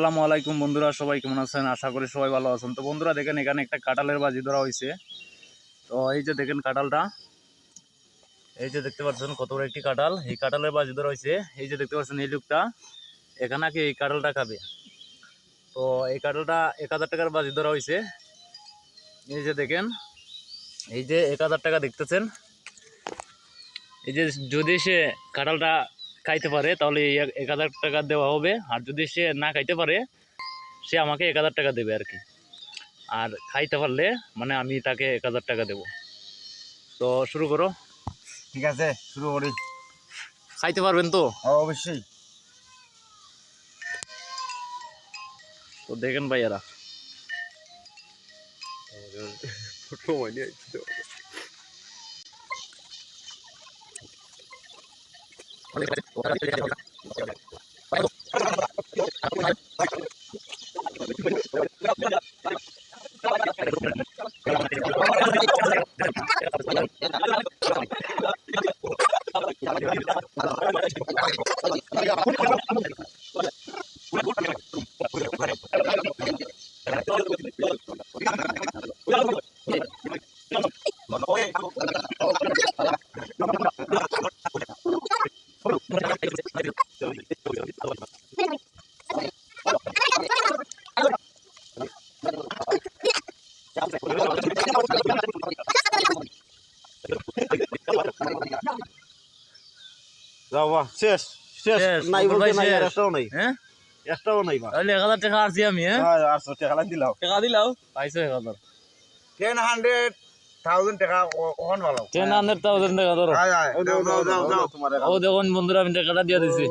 আসসালামু আলাইকুম বন্ধুরা, সবাই কেমন আছেন? আশা করি সবাই ভালো আছেন। তো বন্ধুরা, দেখেন, এখানে একটা কাঁঠালের বাজি ধরা হয়েছে তো এই যে দেখেন কাঁঠালটা, এই যে দেখতে পাচ্ছেন কত বড় একটি কাঁঠাল। এই কাঁঠালের বাজি ধরা হয়েছে এই যে দেখতে পাচ্ছেন এই লোকটা এখানে কি এই কাঁঠালটা খাবে? তো এই কাঁঠালটা এক হাজার টাকার বাজি ধরা হয়েছে এই যে দেখেন, এই যে এক হাজার টাকা দেখতেছেন। এই যে যদি সে কাঁঠালটা খাইতে পারে তাহলে এক- হাজার টাকা দেওয়া হবে। আর যদি সে না খাইতে পারে সে আমাকে এক হাজার টাকা দেবে আর কি। আর খাইতে পারলে মানে আমি তাকে এক হাজার টাকা দেবো। তো শুরু করো। ঠিক আছে শুরু করি। খাইতে পারবেন তো? অবশ্যই। তো দেখেন ভাইয়ারা। Gracias. যাও বাহ শেষ শেষ। নাই বলতে নাই আর। একটাও নাই। হ্যাঁ? একটাও নাই বা তাহলে এক হাজার টাকা আসছি আমি হ্যাঁ? হ্যাঁ আর সত্যি দিলাও টাকা দিলাও পাইছো এক হাজার। Ten hundred. থাউজেন্ড টাকা ওখান ভালো টেন হান্ড্রেড থাউজেন্ড টাকা ধরো যাও যাও যাও যাও ও দেখুন বন্ধুরা আমি টাকাটা দিয়ে দিছি